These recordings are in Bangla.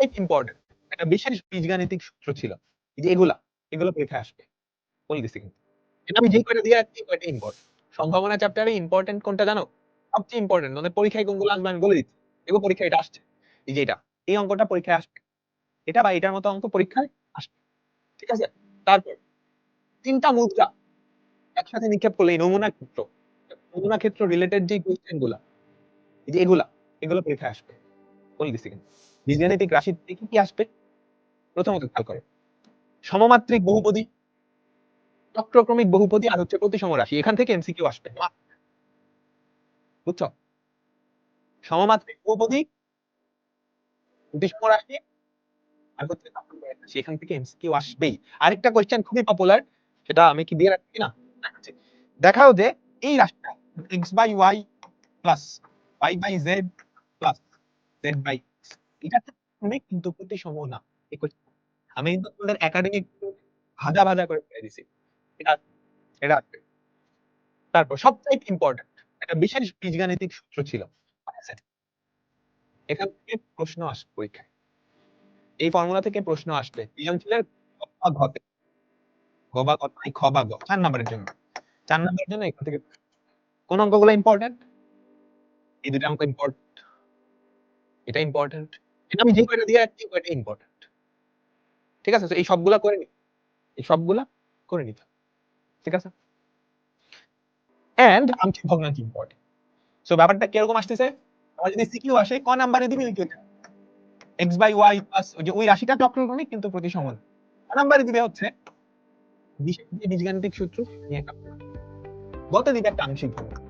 সবটাই ইম্পর্টেন্ট একটা বিশেষ বীজগাণিতিক সূত্র ছিল। যে এগুলা, এগুলো পরীক্ষায় আসবে। বলে দিচ্ছি কিন্তু। এটা আমি যেই কয়টা দিয়ে রাখছি কয়টা ইম্পর্টেন্ট সম্ভাবনা চ্যাপ্টারে ইম্পর্টেন্ট কোনটা জানো? সবচেয়ে ইম্পর্টেন্ট মানে পরীক্ষায় কোনগুলো আসবে আমি বলে দিচ্ছি। এগুলো পরীক্ষায় এটা আসছে। এই যে এটা, এই অঙ্কটা পরীক্ষায় আসবে। এটা বা এটার মতো অঙ্ক পরীক্ষায় আসবে। ঠিক আছে? তারপর, তিনটা মুদ্রা একসাথে নিক্ষেপ করলে নমুনা ক্ষেত্র নমুনা ক্ষেত্র রিলেটেড যে কোয়েশ্চেনগুলা যে এগুলা, এগুলো পরীক্ষায় আসবে। বলে দিচ্ছি কিন্তু। বীজগাণিতিক রাশি থেকে কি আসবে? প্রথমত খেয়াল করো। সমমাত্রিক বহুপদী, চক্রক্রমিক বহুপদী আর হচ্ছে প্রতিসম রাশি। এখান থেকে এমসিকিউ আসবে। বুঝছ? সমমাত্রিক বহুপদী, প্রতিসম রাশি আর হচ্ছে এখান থেকে এমসিকিউ আসবেই। আরেকটা কোয়েশ্চেন খুবই পপুলার সেটা আমি কি দিয়ে রাখছি? না দেখাও যে এই রাশিটা x by y plus y by z plus z by ক্রমিক কিন্তু আমি কিন্তু তোমাদের ভাজা ভাজা করে ফেলে দিছি। এটা। তারপর সবচাইতে ইম্পর্টেন্ট একটা বিশেষ বীজগাণিতিক সূত্র ছিল। এখান থেকে প্রশ্ন আসবে পরীক্ষায়। এই ফর্মুলা থেকে প্রশ্ন আসবে সৃজনশীলের ক বা ঘতে গ গ চার নাম্বারের জন্য। চার নাম্বারের জন্য এখান থেকে কোন অঙ্কগুলো ইম্পর্টেন্ট এই দুটো অঙ্ক ইম্পর্টেন্ট এটা ইম্পর্টেন্ট আমি যে কয়টা দিয়ে রাখছি কয়টা ইম্পর্টেন্ট ঠিক আছে? এই সবগুলা করে নি, এই সবগুলা করে নিতে ঠিক আছে? এন্ড আংশিক ভগ্নাংশ ইম্পর্টেন্ট সো ব্যাপারটা কীরকম আসতেছে? আমার যদি সিকিউ আসে, ক নাম্বারে দিবি ওই এক্স বাই ওয়াই প্লাস যে ওই রাশিটা চক্রক্রমিক কিন্তু প্রতিসম না। ক নাম্বারে দিবে হচ্ছে বীজগাণিতিক সূত্র, নিয়ে একটা গত দিবে একটা আংশিক ভগ্নাংশ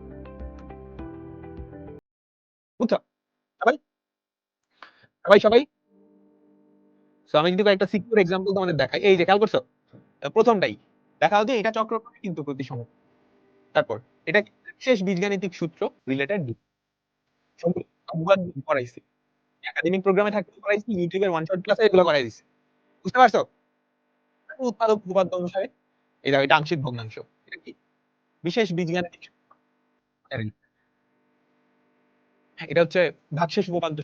বুঝছ? সবাই সবাই সবাই? সো আমি যদি কয়েকটা সিকিউর এক্সাম্পল তোমাদের দেখাই। এই যে, খেয়াল করছ? প্রথমটাই দেখাও যে এটা চক্রক্রমিক কিন্তু প্রতিসম তারপর, এটা শেষ বীজগাণিতিক সূত্র রিলেটেড করাইছি। একাডেমিক প্রোগ্রামে থাকতে করাইছি ইউটিউবের ওয়ান শট ক্লাসে এগুলো করাই বুঝতে পারছ? উৎপাদক উপপাদ্য অনুসারে দেখো, এটা আংশিক ভগ্নাংশ। এটা কি? বিশেষ বীজগাণিতিক এটা হচ্ছে ভাগশেষ উপপাদ্য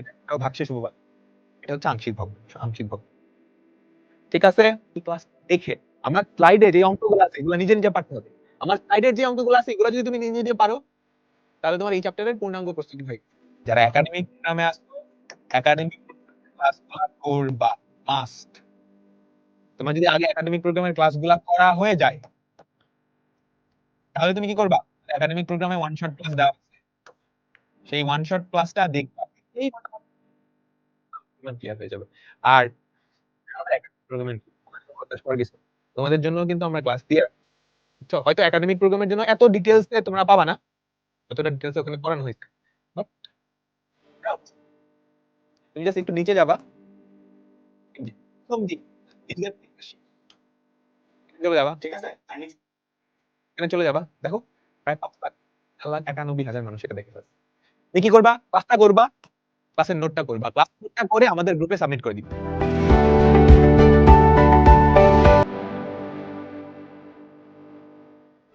এটাও ভাগশেষ উপপাদ্য। এটা হচ্ছে আংশিক ভগ্নাংশ আংশিক ভগ্নাংশ ঠিক আছে? ক্লাস দেখে আমার স্লাইডে যে অঙ্কগুলো আছে, এগুলো নিজে নিজে পারতে হবে। আমার স্লাইডের যে অঙ্কগুলো আছে, এগুলো যদি তুমি নিজে নিজে পারো, তাহলে তোমার এই চ্যাপ্টারের পূর্ণাঙ্গ প্রস্তুতি হয়ে। যারা একাডেমিক নামে আসো একাডেমিক ক্লাস করবা মাস্ট তোমার যদি আগে একাডেমিক প্রোগ্রামের ক্লাসগুলো করা হয়ে যায়, তাহলে তুমি কি করবা? একাডেমিক প্রোগ্রামে ওয়ান শট ক্লাস আছে সেই ওয়ান শট ক্লাসটা আর তোমাদের জন্য কিন্তু আমরা ক্লাস দিয়ে হয়তো একাডেমিক প্রোগ্রামের জন্য এত ডিটেলস তোমরা পাবা না। যতটা ডিটেলস ওখানে পড়ানো হয়েছে। তুমি জাস্ট একটু নিচে যাবা। চলে যাবা এখানে চলে যাবা। দেখো, প্রায় পাঁচ একানব্বই হাজার মানুষ এটা দেখে ফেলছে। কি করবা? ক্লাসটা করবা? ক্লাসের নোটটা করবা। ক্লাস নোটটা করে আমাদের গ্রুপে সাবমিট করে দিবে।